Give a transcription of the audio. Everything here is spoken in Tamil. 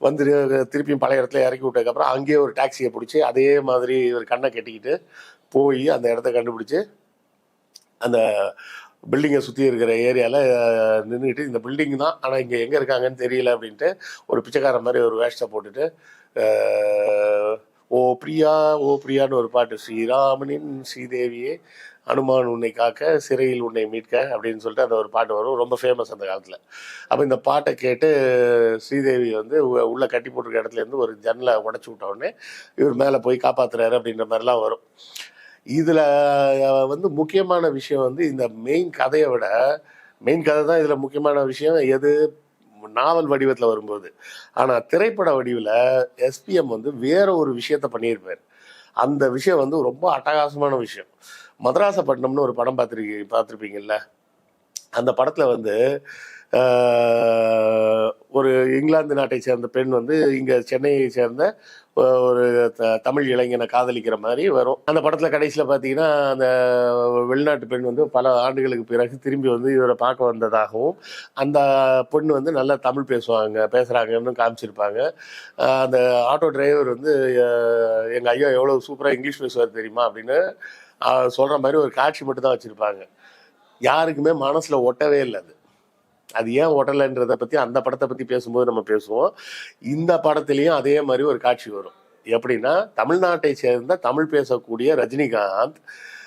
வந்து திருப்பியும் பழைய இடத்துல இறக்கி விட்டதுக்கப்புறம் அங்கேயே ஒரு டாக்ஸியை பிடிச்சி அதே மாதிரி ஒரு கண்ணை கட்டிக்கிட்டு போய் அந்த இடத்த கண்டுபிடிச்சி அந்த பில்டிங்கை சுற்றி இருக்கிற ஏரியாவில் நின்றுக்கிட்டு இந்த பில்டிங் தான் ஆனால் இங்கே எங்கே இருக்காங்கன்னு தெரியல அப்படின்ட்டு ஒரு பிச்சைக்கார மாதிரி ஒரு வேஷத்தை போட்டுட்டு ஓ பிரியா ஓ பிரியான்னு ஒரு பாட்டு ஸ்ரீராமனின் ஸ்ரீதேவியே அனுமான் உன்னை காக்க சிறையில் உன்னை மீட்க அப்படின்னு சொல்லிட்டு அந்த ஒரு பாட்டு வரும். ரொம்ப ஃபேமஸ் அந்த காலத்தில். அப்போ இந்த பாட்டை கேட்டு ஸ்ரீதேவி வந்து உ- கட்டி போட்டிருக்க இடத்துல இருந்து ஒரு ஜன்னலை உடச்சி விட்ட உடனே இவர் மேலே போய் காப்பாத்துறாரு அப்படின்ற மாதிரிலாம் வரும். இதில் வந்து முக்கியமான விஷயம் வந்து இந்த மெயின் கதையை விட மெயின் கதை தான் இதில் முக்கியமான விஷயம். எது நாவல் வடிவத்தில் வரும்போது. ஆனால் திரைப்பட வடிவில் எஸ்பிஎம் வந்து வேற ஒரு விஷயத்த பண்ணியிருப்பார். அந்த விஷயம் வந்து ரொம்ப அட்டகாசமான விஷயம். மதராசப்பட்டினம்னு ஒரு படம் பார்த்துருக்கீங்க பார்த்துருப்பீங்கல்ல? அந்த படத்தில் வந்து ஆஹ், ஒரு இங்கிலாந்து நாட்டை சேர்ந்த பெண் வந்து இங்கே சென்னையை சேர்ந்த ஒரு த- தமிழ் இளைஞனை காதலிக்கிற மாதிரி வரும். அந்த படத்தில் கடைசியில் பார்த்தீங்கன்னா அந்த வெளிநாட்டு பெண் வந்து பல ஆண்டுகளுக்கு பிறகு திரும்பி வந்து இவரை பார்க்க வந்ததாகவும் அந்த பொண்ணு வந்து நல்லா தமிழ் பேசுவாங்க பேசுகிறாங்கன்னு காமிச்சிருப்பாங்க. அந்த ஆட்டோ டிரைவர் வந்து எங்கள் ஐயா எவ்வளோ சூப்பராக இங்கிலீஷ் பேசுவார் தெரியுமா? அப்படின்னு சொல்கிற மாதிரி ஒரு காட்சி மட்டும் தான் வச்சுருப்பாங்க. யாருக்குமே மனசில் ஒட்டவே இல்லை அது. அது ஏன் ஒட்டலைன்றதை பற்றி அந்த படத்தை பற்றி பேசும்போது நம்ம பேசுவோம். இந்த படத்துலேயும் அதே மாதிரி ஒரு காட்சி வரும். எப்படின்னா தமிழ்நாட்டை சேர்ந்த தமிழ் பேசக்கூடிய ரஜினிகாந்த்